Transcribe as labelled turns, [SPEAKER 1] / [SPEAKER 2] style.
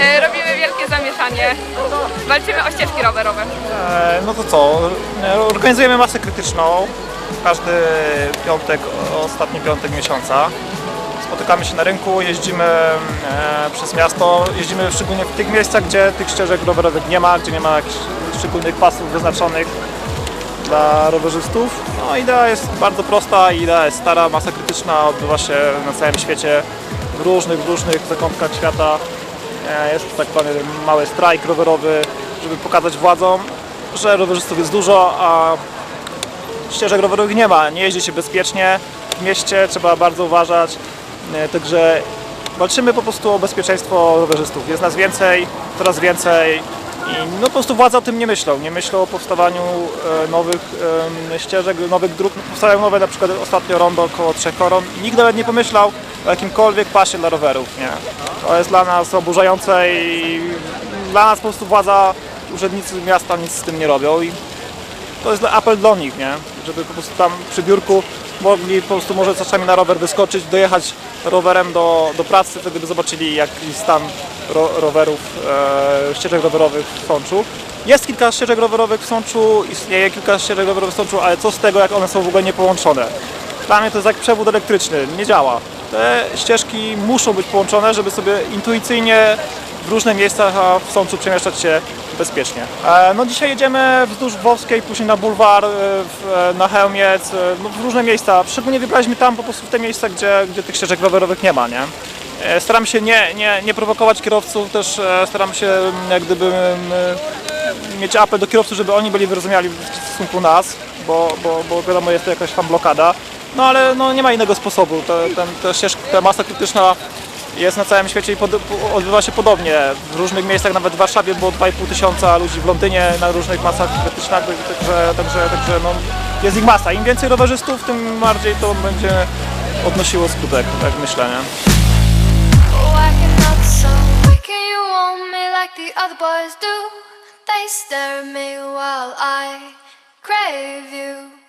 [SPEAKER 1] E, robimy wielkie zamieszanie. Walczymy o ścieżki rowerowe.
[SPEAKER 2] E, no to co? E, organizujemy masę krytyczną. Każdy piątek, ostatni piątek miesiąca. Spotykamy się na rynku, jeździmy e, przez miasto. Jeździmy szczególnie w tych miejscach, gdzie tych ścieżek rowerowych nie ma, gdzie nie ma jakichś szczególnych pasów wyznaczonych dla rowerzystów. No idea jest bardzo prosta, idea jest stara, masa krytyczna odbywa się na całym świecie, w różnych, w różnych zakątkach świata. E, Jest tak zwany mały strajk rowerowy, żeby pokazać władzom, że rowerzystów jest dużo, a ścieżek rowerowych nie ma. Nie jeździ się bezpiecznie w mieście, trzeba bardzo uważać. E, Także walczymy po prostu o bezpieczeństwo rowerzystów. Jest nas więcej, coraz więcej i no po prostu władze o tym nie myślą. Nie myślą o powstawaniu e, nowych ścieżek, nowych dróg. Powstają nowe, na przykład ostatnio rondo około trzech koron. Nikt nawet nie pomyślał o jakimkolwiek pasie dla rowerów. Nie. To jest dla nas oburzające i dla nas po prostu władza, urzędnicy miasta nic z tym nie robią. I to jest apel do nich, nie? Żeby po prostu tam przy biurku mogli po prostu może czasami na rower wyskoczyć, dojechać rowerem do, do pracy, wtedy by zobaczyli jaki stan ro, rowerów, e, ścieżek rowerowych w Sączu. Jest kilka ścieżek rowerowych w Sączu, istnieje kilka ścieżek rowerowych w Sączu, ale co z tego, jak one są w ogóle niepołączone? Dla mnie to jest jak przewód elektryczny, nie działa. Te ścieżki muszą być połączone, żeby sobie intuicyjnie w różne miejsca w Sączu przemieszczać się bezpiecznie. E, No dzisiaj jedziemy wzdłuż Wowskiej, później na bulwar, e, e, na Chełmiec, no w różne miejsca. Szczególnie wybraliśmy tam po prostu w te miejsca, gdzie, gdzie tych ścieżek rowerowych nie ma, nie? Staram się nie, nie, nie prowokować kierowców, też staram się mm, jak gdyby mm, mieć apel do kierowców, żeby oni byli wyrozumiali w stosunku nas, bo, bo, bo wiadomo jest to jakaś tam blokada. No ale no, nie ma innego sposobu. Te ścieżki, ta masa krytyczna jest na całym świecie i pod, po- odbywa się podobnie. W różnych miejscach, nawet w Warszawie było 2,5 tysiąca ludzi, w Londynie na różnych masach krytycznych, także, także, także no, jest ich masa. Im więcej rowerzystów, tym bardziej to będzie odnosiło skutek, tak myślę. Nie?
[SPEAKER 3] Do? They stare at me while I crave you.